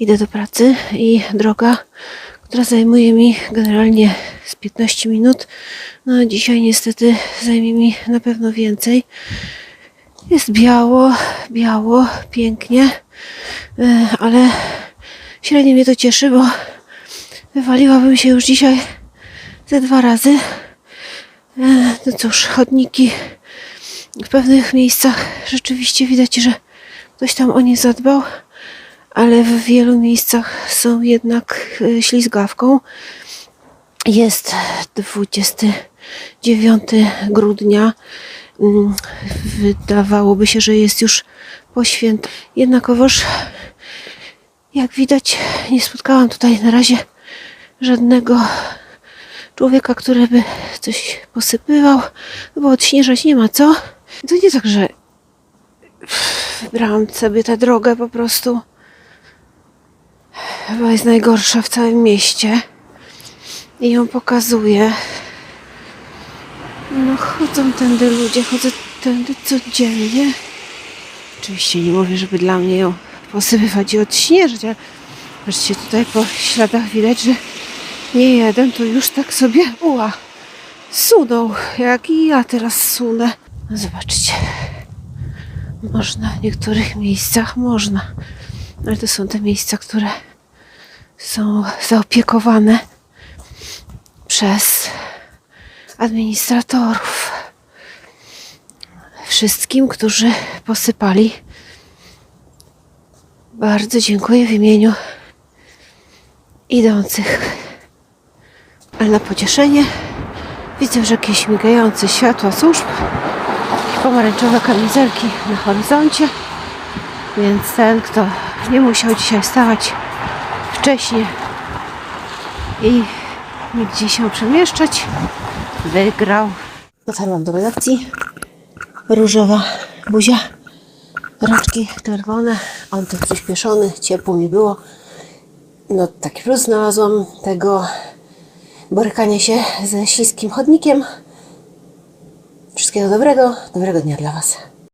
idę do pracy i droga, która zajmuje mi generalnie z 15 minut, no dzisiaj niestety zajmie mi na pewno więcej. Jest biało, biało, pięknie, e, ale średnio mnie to cieszy, bo wywaliłabym się już dzisiaj ze dwa razy. E, No cóż, chodniki w pewnych miejscach rzeczywiście widać, że ktoś tam o nie zadbał, ale w wielu miejscach są jednak e, ślizgawką. Jest 29 grudnia. Mm, Wydawałoby się, że jest już po święta. Jednakowoż, jak widać, nie spotkałam tutaj na razie żadnego człowieka, który by coś posypywał, no bo odśnieżać nie ma co. To nie tak, że wybrałam sobie tę drogę po prostu. Chyba jest najgorsza w całym mieście. I ją pokazuję. No chodzą tędy ludzie, chodzę tędy codziennie. Oczywiście nie mówię, żeby dla mnie ją posypywać i odśnieżyć, ale patrzcie tutaj po śladach widać, że nie jeden to już tak sobie uła sunął, jak i ja teraz sunę. No zobaczcie. Można w niektórych miejscach, można. Ale to są te miejsca, które są zaopiekowane przez administratorów. Wszystkim, którzy posypali. Bardzo dziękuję w imieniu idących. Ale na pocieszenie widzę, że jakieś migające światła służb i pomarańczowe kamizelki na horyzoncie. Więc ten, kto nie musiał dzisiaj wstawać wcześniej i nigdzie się przemieszczać, wygrał. Dotarłam do redakcji. Różowa buzia, rączki czerwone, on też przyspieszony, ciepło mi było. No taki plus znalazłam tego borykania się ze śliskim chodnikiem. Wszystkiego dobrego, dobrego dnia dla Was.